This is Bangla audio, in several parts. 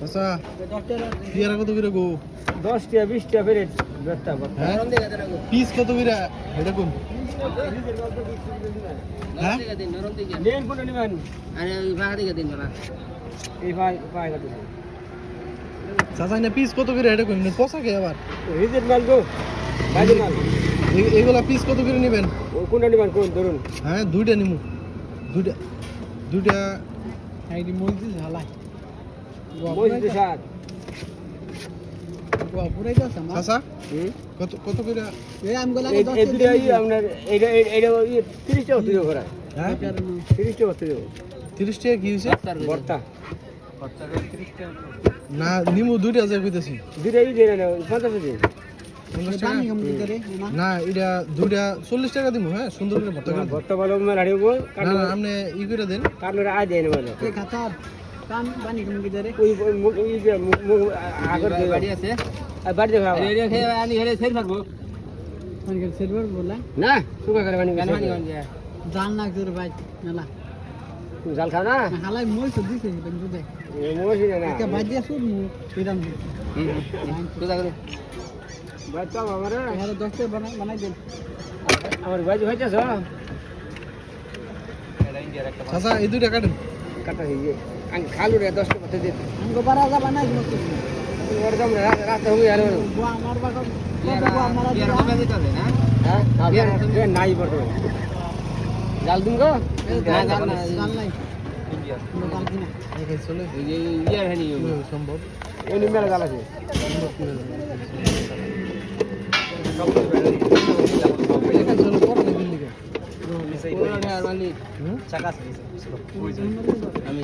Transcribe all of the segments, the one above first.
চাচা পেয়ারা কত করে গো? দশ টাকা বিশ ব্যস্তা হ্যাঁ? পিস কত করে? এটা কোন? হ্যাঁ? নেন কোনটা নেবেন? আরে ওই ভাড়া দিকে দিন না এই ভাই ভাই কত চাচা না পিস কত করে? এটা কোন? পচা কে আবার? রিজেট মাল গো বাজে মাল। এগুলা পিস কত করে নেবেন? কোনটা নেবেন কোন? ধরুন। হ্যাঁ দুইটা নিমু। দুইটা দুইটা আইডি মসজিদ হালাই মসজিদ সাত চাচা হুম কত কত করে? এই এই দুটো এই আপনার এইটা এই- এইটা ওই তিরিশ টাকা তুলে ভরা হ্যাঁ? তিরিশ টাকা তুলে তিরিশ টাকা কি হয়েছে? ভর্তা না নিমু দুইটা যা কইতেছি। না পঞ্চাশ দিন পঞ্চাশ টাকা? না এটা দুইটা চল্লিশ টাকা দিব হ্যাঁ? সুন্দর করে ভর্তা করে দিন। ভর্তা ভালো মেলা হারিয়ে বল। না না আপনি ই করে দেন। কারণ আজ দেয় না বলে ওই ওই মুখ- ওই যে মুখ- মুখ- আগের যে- বাড়ি আছে। আর বাড়িতে খাওয়া। রেডিও খেয়ে আনি হেরে সের থাকব না শুকা করে বানি কেন মানি কোন যে জাল খাও না? এ মরছি না। না সুদা করে। বাচ্চা আমার আমার বাজি হইতেছ চাচা এই দুইটা কাটেন। কাটা হয়ে যায় আমি খালু রে দশটা পথে দিত ওর দাম রাতে হবে আর বিয়ার হবে দিতে হবে না হ্যাঁ বিয়ার নাই বড় জাল দিন গো। না জাল না হেনি কীভাবে সম্ভব। এই নিমেলা জাল আর আছে আমি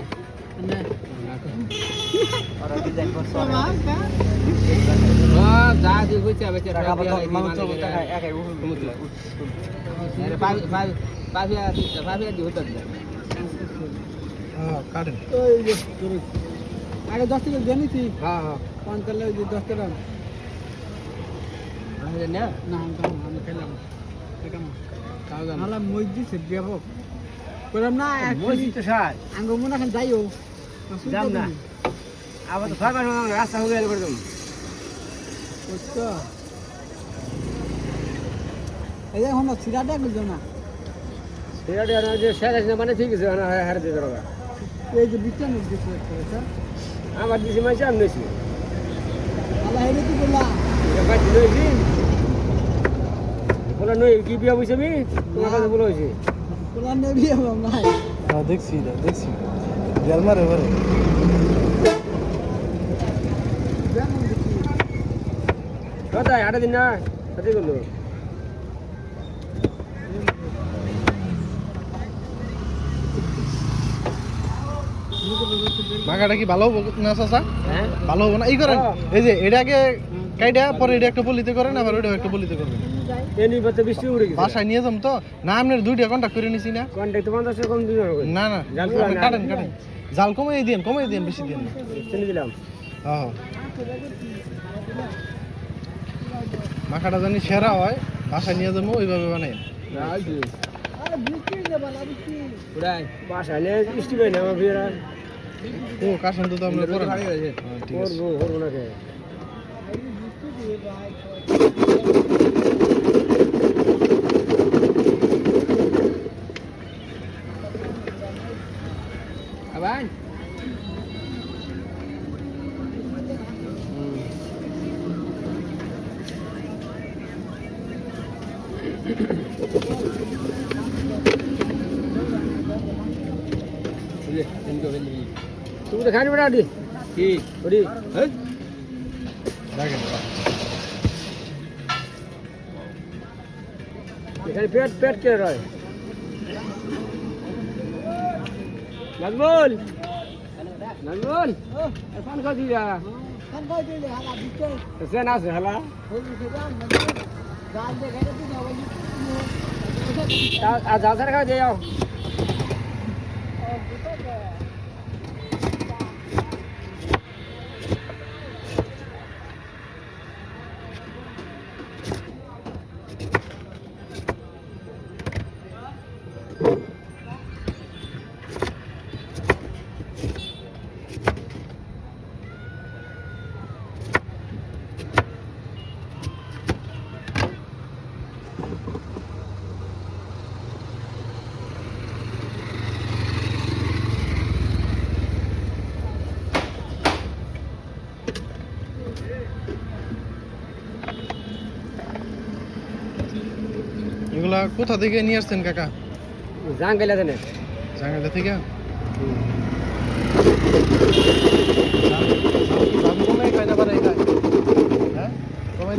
আগে দশ টাকা দিয়ে নিছি হ্যাঁ হ্যাঁ পঞ্চান্ন ওই যে দশ টাকা না না আমি খেলাম মালা মসজিদ ব্যাপক করলাম না মসজিদ তো সার আঙ্গ মনে এখন যাইও। যাম না। আবার তো ফাঁকা রাস্তা হয়ে গেল করে দেবো। বুঝছ এই যে হনো সিরাটা গুলো না? সিরাটা না যে শেষ না মানে ঠিক আছে না হারে দিয়ে দাও এই যে বিচ্ছান দিছে স্যার আমার দিছে মাইছে আমি নইছি আল্লাহ হেরে কি বলা এবার দিছি বলা নই কি বিয়া বইছে আমি? তোমার কাছে বলা হইছে বলা নই বিয়া নাই। হ্যাঁ দেখছি দেখছি। জাল মারে এবারে কথা আটা দিন না সাথে কি ভালো হব না চাচা? হ্যাঁ ভালো হব না? এই করেন। এই যে এটাকে কাইটা পরে এটা একটা বলিতে করেন আবার ওইটা একটা বলিতে করবেন। বাসায় নিয়ে যাম তো। না আপনার দুইটা কন্ট্যাক্ট করে নিছি না। কন্ট্যাক্ট পঞ্চাশ কম না না। কাটেন কাটেন। জাল কমাই দিন কমাই দিন বেশি দিন দিলাম। মাখাটা জানি সেরা হয় বাসায় নিয়ে যাব ওইভাবে বানাই। বাসা নিয়ে পাই না আমার ও কাশন তো আমরা হ্যাঁ, আছে। করব করব না কে আবার তুমি তো খানি বেড়া দি কি ওদি হ্যাঁ দেখেন এখানে পেট পেট কে রয় নাজমুল নাজমুল এখন খাওয়া দিয়া সে না আছে হালা আজ আসার কোথা থেকে নিয়ে আসছেন কাকা? জাঙ্গাইলা থেকে। জাঙ্গাটা থেকে? কমে খাইতে পারে গাছ হ্যাঁ? কমে